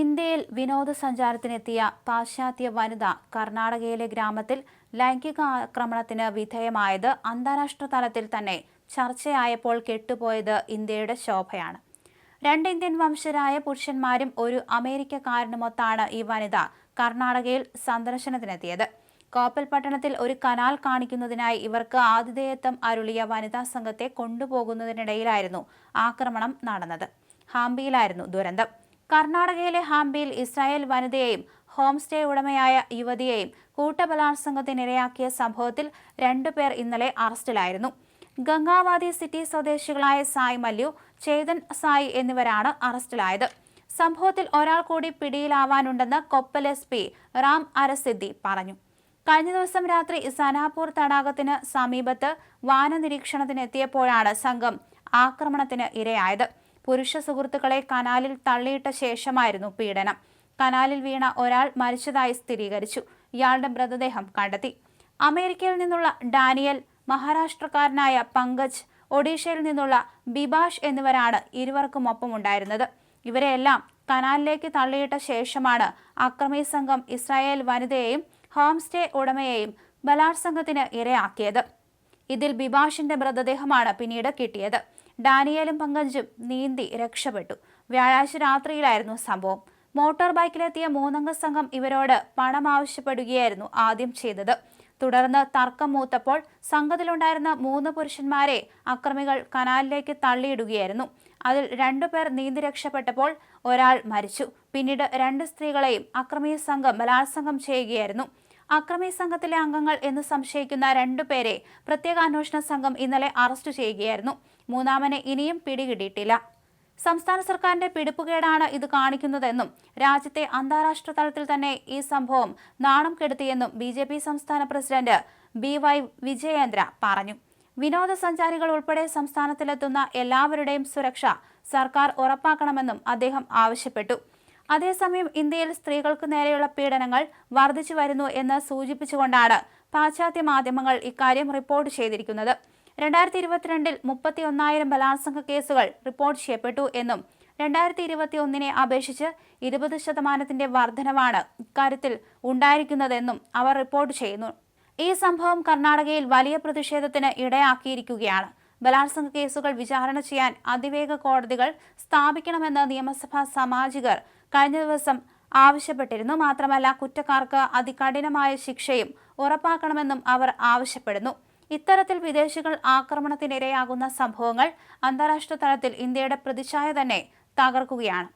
ഇന്ത്യയിൽ വിനോദസഞ്ചാരത്തിനെത്തിയ പാശ്ചാത്യ വനിത കർണാടകയിലെ ഗ്രാമത്തിൽ ലൈംഗിക ആക്രമണത്തിന് വിധേയമായത് അന്താരാഷ്ട്ര തലത്തിൽ തന്നെ ചർച്ചയായപ്പോൾ കെട്ടുപോയത് ഇന്ത്യയുടെ ശോഭയാണ്. രണ്ട് ഇന്ത്യൻ വംശരായ പുരുഷന്മാരും ഒരു അമേരിക്കക്കാരനുമൊത്താണ് ഈ വനിത കർണാടകയിൽ സന്ദർശനത്തിനെത്തിയത്. കോപ്പൽ പട്ടണത്തിൽ ഒരു കനാൽ കാണിക്കുന്നതിനായി ഇവർക്ക് ആതിഥേയത്വം അരുളിയ വനിതാ സംഘത്തെ കൊണ്ടുപോകുന്നതിനിടയിലായിരുന്നു ആക്രമണം നടന്നത്. ഹാംപിയിലായിരുന്നു ദുരന്തം. കർണാടകയിലെ ഹാംപിയിൽ ഇസ്രായേൽ വനിതയെയും ഹോം സ്റ്റേ ഉടമയായ യുവതിയെയും കൂട്ടബലാത്സംഗത്തിനിരയാക്കിയ സംഭവത്തിൽ രണ്ടുപേർ ഇന്നലെ അറസ്റ്റിലായിരുന്നു. ഗംഗാവാദി സിറ്റി സ്വദേശികളായ സായ് മല്യു ചേതൻ സായ് എന്നിവരാണ് അറസ്റ്റിലായത്. സംഭവത്തിൽ ഒരാൾ കൂടി പിടിയിലാവാനുണ്ടെന്ന് കൊപ്പൽ എസ് പി റാം അരസിദ്ധി പറഞ്ഞു. കഴിഞ്ഞ ദിവസം രാത്രി സനാപൂർ തടാകത്തിന് സമീപത്ത് വാനനിരീക്ഷണത്തിനെത്തിയപ്പോഴാണ് സംഘം ആക്രമണത്തിന് ഇരയായത്. പുരുഷ സുഹൃത്തുക്കളെ കനാലിൽ തള്ളിയിട്ട ശേഷമായിരുന്നു പീഡനം. കനാലിൽ വീണ ഒരാൾ മരിച്ചതായി സ്ഥിരീകരിച്ചു. ഇയാളുടെ മൃതദേഹം കണ്ടെത്തി. അമേരിക്കയിൽ നിന്നുള്ള ഡാനിയൽ മഹാരാഷ്ട്രക്കാരനായ പങ്കജ് ഒഡീഷയിൽ നിന്നുള്ള ബിബാഷ് എന്നിവരാണ് ഇരുവർക്കുമൊപ്പം ഉണ്ടായിരുന്നത് ഇവരെയെല്ലാം കനാലിലേക്ക് തള്ളിയിട്ട ശേഷമാണ് അക്രമി സംഘം ഇസ്രായേൽ വനിതയെയും ഹോം സ്റ്റേ ഉടമയെയും ബലാത്സംഗത്തിന് ഇരയാക്കിയത്. ഇതിൽ ബിബാഷിന്റെ മൃതദേഹമാണ് പിന്നീട് കിട്ടിയത്. ഡാനിയലും പങ്കജും നീന്തി രക്ഷപ്പെട്ടു. വ്യാഴാഴ്ച രാത്രിയിലായിരുന്നു സംഭവം. മോട്ടോർ ബൈക്കിലെത്തിയ മൂന്നംഗ സംഘം ഇവരോട് പണം ആവശ്യപ്പെടുകയായിരുന്നു ആദ്യം ചെയ്തത്. തുടർന്ന് തർക്കം മൂത്തപ്പോൾ സംഘത്തിലുണ്ടായിരുന്ന മൂന്ന് പുരുഷന്മാരെ അക്രമികൾ കനാലിലേക്ക് തള്ളിയിടുകയായിരുന്നു. അതിൽ രണ്ടുപേർ നീന്തി രക്ഷപ്പെട്ടപ്പോൾ ഒരാൾ മരിച്ചു. പിന്നീട് രണ്ട് സ്ത്രീകളെയും അക്രമി സംഘം ബലാത്സംഗം ചെയ്യുകയായിരുന്നു. അക്രമി സംഘത്തിലെ അംഗങ്ങൾ എന്ന് സംശയിക്കുന്ന രണ്ടുപേരെ പ്രത്യേക അന്വേഷണ സംഘം ഇന്നലെ അറസ്റ്റ് ചെയ്യുകയായിരുന്നു. മൂന്നാമനെ ഇനിയും പിടികിട്ടിയിട്ടില്ല. സംസ്ഥാന സർക്കാരിന്റെ പിടിപ്പുകേടാണ് ഇത് കാണിക്കുന്നതെന്നും രാജ്യത്തെ അന്താരാഷ്ട്ര തലത്തിൽ തന്നെ ഈ സംഭവം നാണം കെടുത്തിയെന്നും ബി ജെ പി സംസ്ഥാന പ്രസിഡന്റ് ബി വൈ വിജയേന്ദ്ര പറഞ്ഞു. വിനോദസഞ്ചാരികൾ ഉൾപ്പെടെ സംസ്ഥാനത്തിലെത്തുന്ന എല്ലാവരുടെയും സുരക്ഷ സർക്കാർ ഉറപ്പാക്കണമെന്നും അദ്ദേഹം ആവശ്യപ്പെട്ടു. അതേസമയം ഇന്ത്യയിൽ സ്ത്രീകൾക്ക് നേരെയുള്ള പീഡനങ്ങൾ വർദ്ധിച്ചു വരുന്നു എന്ന് സൂചിപ്പിച്ചുകൊണ്ടാണ് പാശ്ചാത്യ മാധ്യമങ്ങൾ ഇക്കാര്യം റിപ്പോർട്ട് ചെയ്തിരിക്കുന്നത്. രണ്ടായിരത്തി ഇരുപത്തിരണ്ടിൽ മുപ്പത്തി ഒന്നായിരം ബലാത്സംഗ കേസുകൾ റിപ്പോർട്ട് ചെയ്യപ്പെട്ടു എന്നും രണ്ടായിരത്തി ഇരുപത്തി ഒന്നിനെ അപേക്ഷിച്ച് ഇരുപത് ശതമാനത്തിന്റെ വർധനവാണ് ഇക്കാര്യത്തിൽ ഉണ്ടായിരിക്കുന്നതെന്നും അവർ റിപ്പോർട്ട് ചെയ്യുന്നു. ഈ സംഭവം കർണാടകയിൽ വലിയ പ്രതിഷേധത്തിന് ഇടയാക്കിയിരിക്കുകയാണ്. ബലാത്സംഗ കേസുകൾ വിചാരണ ചെയ്യാൻ അതിവേഗ കോടതികൾ സ്ഥാപിക്കണമെന്ന് നിയമസഭാ സാമാജികർ കഴിഞ്ഞ ദിവസം ആവശ്യപ്പെട്ടിരുന്നു. മാത്രമല്ല കുറ്റക്കാർക്ക് അതികഠിനമായ ശിക്ഷയും ഉറപ്പാക്കണമെന്നും അവർ ആവശ്യപ്പെടുന്നു. ഇത്തരത്തിൽ വിദേശികൾ ആക്രമണത്തിനിരയാകുന്ന സംഭവങ്ങൾ അന്താരാഷ്ട്ര തലത്തിൽ ഇന്ത്യയുടെ പ്രതിച്ഛായ തന്നെ തകർക്കുകയാണ്.